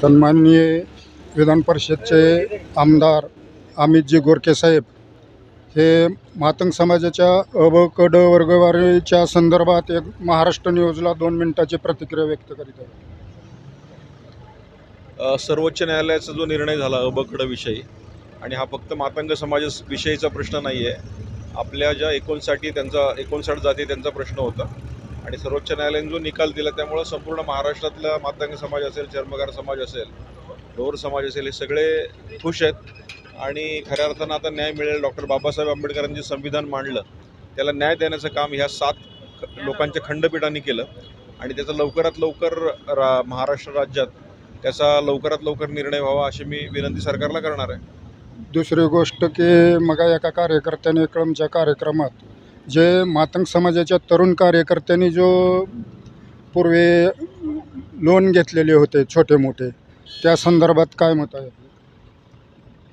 सन्माननीय विधान परिषदचे आमदार अमितजी गोरके साहेब हे मातंग समाजाच्या अबकड वर्गवारीच्या संदर्भात एक महाराष्ट्र न्यूजला दोन मिनिटाची प्रतिक्रिया व्यक्त करीत आहेत. सर्वोच्च न्यायालयाचा जो निर्णय झाला अबकड विषयी आणि हा फक्त मातंग समाजाविषयीचा प्रश्न नाही आहे आपल्या ज्या एकोणसाठी त्यांचा एकोणसाठ जाती त्यांचा प्रश्न होता. आणि सर्वोच्च न्यायालयाने जो निकाल दिला त्यामुळं संपूर्ण महाराष्ट्रातला मातंग समाज असेल चर्मकार समाज असेल डोर समाज असेल हे सगळे खुश आहेत. आणि खऱ्या अर्थानं आता न्याय मिळेल. डॉक्टर बाबासाहेब आंबेडकरांनी संविधान मांडलं त्याला न्याय देण्याचं काम ह्या सात लोकांच्या खंडपीठाने केलं. आणि त्याचा लवकरात लवकर रा महाराष्ट्र राज्यात त्याचा लवकरात लवकर निर्णय व्हावा अशी मी विनंती सरकारला करणार आहे. दुसरी गोष्ट की मग एका कार्यकर्त्याने कळमच्या कार्यक्रमात जे मातंग समाजाच्या तरुण कार्यकर्त्यांनी जो पूर्वी लोन घेतलेले होते छोटे मोठे त्या संदर्भात काय मत आहे?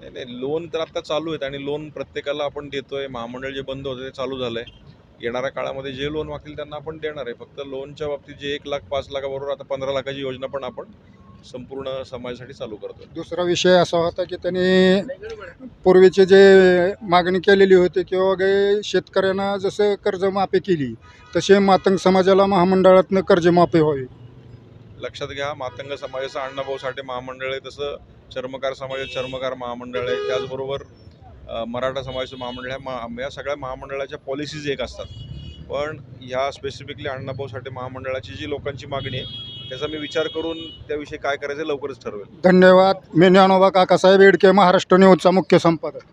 नाही नाही लोन तर आता चालू आहेत आणि लोन प्रत्येकाला आपण देतोय. महामंडळ जे बंद होते ते चालू झालं आहे येणाऱ्या काळामध्ये जे लोन मागतील त्यांना आपण देणार आहे. फक्त लोनच्या बाबतीत जे एक लाख पाच लाखाबरोबर आता पंधरा लाखाची योजना पण आपण संपूर्ण समाजासाठी चालू करतोय. दुसरा विषय असा होता की त्यांनी पूर्वीचे जे मागणी केलेली होती किंवा गे शेतकऱ्यांना जसं कर्जमाफी केली तसे मातंग समाजाला महामंडळातनं कर्जमाफी व्हावी. लक्षात घ्या मातंग समाजाचं अण्णाभाऊ साठे महामंडळ आहे तसं चर्मकार समाजाचं चर्मकार महामंडळ आहे. त्याचबरोबर मराठा समाजाचं महामंडळ ह्या मा या सगळ्या महामंडळाच्या पॉलिसीज एक असतात. पण ह्या स्पेसिफिकली अण्णाभाऊ साठे महामंडळाची जी लोकांची मागणी आहे त्याचा मी विचार करून त्याविषयी काय करायचं लवकरच ठरवेल. धन्यवाद. मी ज्ञानोबा काकासाहेब येडके महाराष्ट्र न्यूजचा मुख्य संपादक.